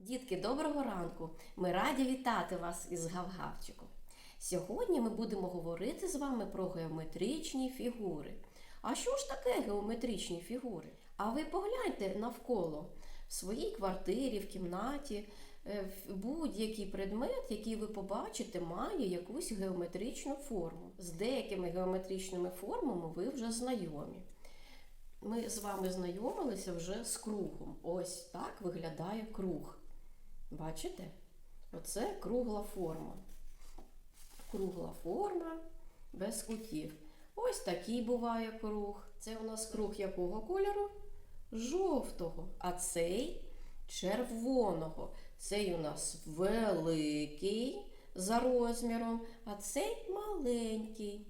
Дітки, доброго ранку! Ми раді вітати вас із Гавгавчиком. Сьогодні ми будемо говорити з вами про геометричні фігури. А що ж таке геометричні фігури? А ви погляньте навколо в своїй квартирі, в кімнаті, е, будь-який предмет, який ви побачите, має якусь геометричну форму. З деякими геометричними формами ви вже знайомі. Ми з вами знайомилися вже з кругом. Ось так виглядає круг. Бачите? Оце кругла форма. Кругла форма без кутів. Ось такий буває круг. Це у нас круг якого кольору? Жовтого. А цей червоного. Цей у нас великий за розміром, а цей маленький.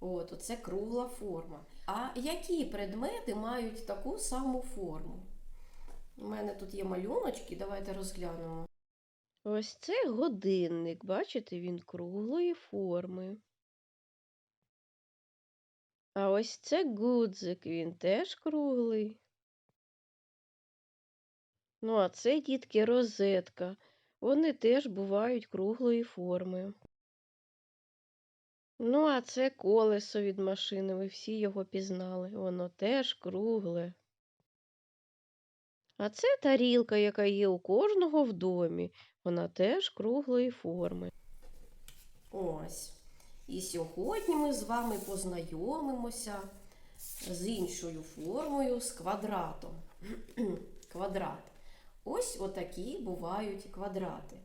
От, оце кругла форма. А які предмети мають таку саму форму? У мене тут є малюночки, давайте розглянемо. Ось це годинник, бачите, він круглої форми. А ось це гудзик, він теж круглий. Ну, а це, дітки, розетка. Вони теж бувають круглої форми. Ну, а це колесо від машини, ви всі його пізнали. Воно теж кругле. А це тарілка, яка є у кожного в домі. Вона теж круглої форми. Ось. І сьогодні ми з вами познайомимося з іншою формою, з квадратом. Квадрат. Ось отакі бувають квадрати.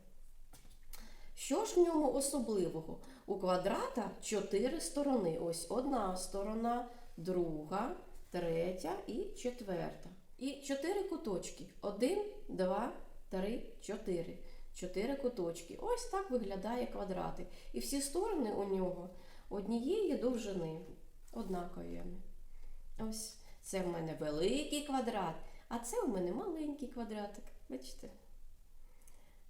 Що ж в ньому особливого? У квадрата чотири сторони. Ось одна сторона, друга, третя і четверта. І чотири куточки. Один, два, три, чотири. Чотири куточки. Ось так виглядає квадратик. І всі сторони у нього однієї довжини. Однакові. Ось це в мене великий квадрат, а це у мене маленький квадратик. Бачите?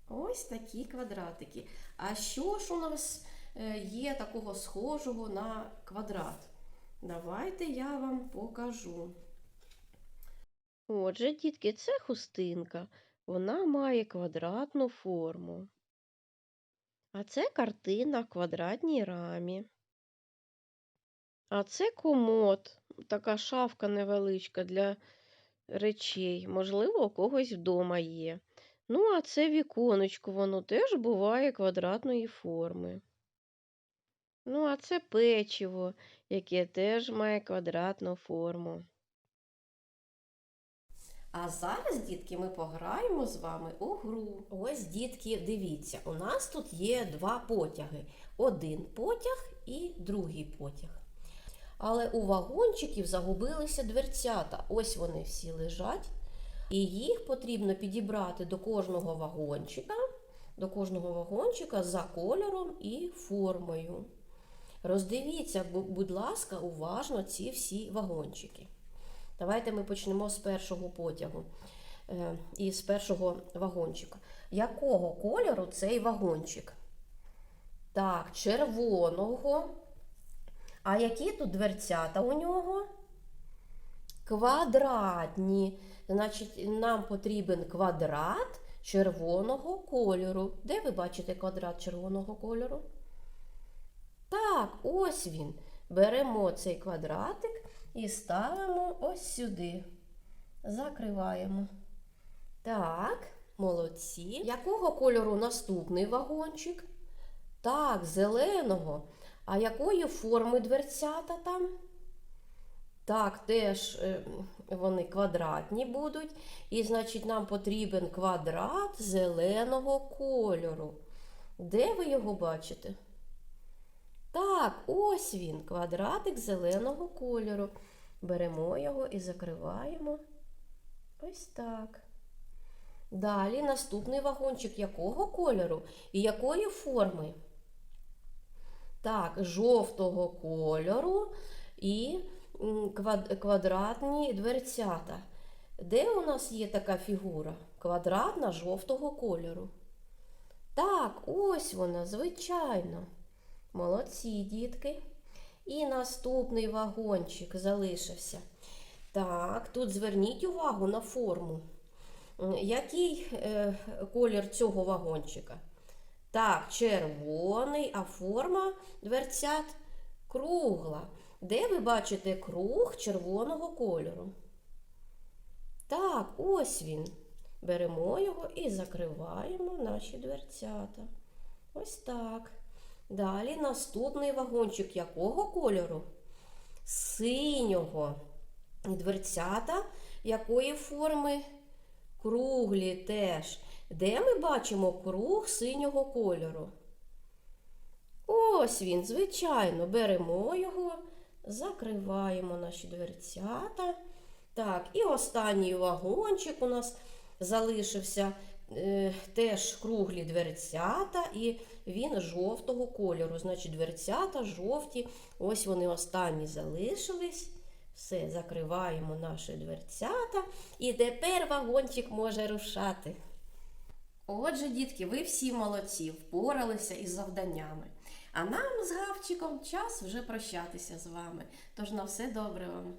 Ось такі квадратики. А що ж у нас е, є такого схожого на квадрат? Давайте я вам покажу. Отже, дітки, це хустинка. Вона має квадратну форму. А це картина в квадратній рамі. А це комод, така шафка невеличка для речей. Можливо, у когось вдома є. Ну, а це віконечко, воно теж буває квадратної форми. Ну, а це печиво, яке теж має квадратну форму. А зараз, дітки, ми пограємо з вами у гру. Ось, дітки, дивіться, у нас тут є два потяги. Один потяг і другий потяг. Але у вагончиків загубилися дверцята. Ось вони всі лежать. І їх потрібно підібрати до кожного вагончика, до кожного вагончика за кольором і формою. Роздивіться, будь ласка, уважно ці всі вагончики. Давайте ми почнемо з першого потягу е, і з першого вагончика. Якого кольору цей вагончик? Так, червоного. А які тут дверцята у нього? Квадратні. Значить, нам потрібен квадрат червоного кольору. Де ви бачите квадрат червоного кольору? Так, ось він. Беремо цей квадратик і ставимо ось сюди. Закриваємо. Так, молодці. Якого кольору наступний вагончик? Так, зеленого. А якої форми дверцята там? Так, теж е, вони квадратні будуть. І, значить, нам потрібен квадрат зеленого кольору. Де ви його бачите? Так, ось він, квадратик зеленого кольору. Беремо його і закриваємо. Ось так. Далі наступний вагончик якого кольору і якої форми? Так, жовтого кольору і квадратні дверцята. Де у нас є така фігура? Квадратна жовтого кольору. Так, ось вона, звичайно. Молодці, дітки. І наступний вагончик залишився. Так, тут зверніть увагу на форму. Який е, колір цього вагончика? Так, червоний, а форма дверцят кругла. Де ви бачите круг червоного кольору? Так, ось він. Беремо його і закриваємо наші дверцята. Ось так. Далі наступний вагончик якого кольору? Синього. Дверцята якої форми? Круглі теж. Де ми бачимо круг синього кольору? Ось він, звичайно, беремо його, закриваємо наші дверцята. Так, і останній вагончик у нас залишився теж круглі дверцята, і він жовтого кольору. Значить, дверцята жовті, ось вони останні залишились. Все, закриваємо наші дверцята, і тепер вагончик може рушати. Отже, дітки, ви всі молодці, впоралися із завданнями. А нам з Гавчиком час вже прощатися з вами. Тож на все добре вам.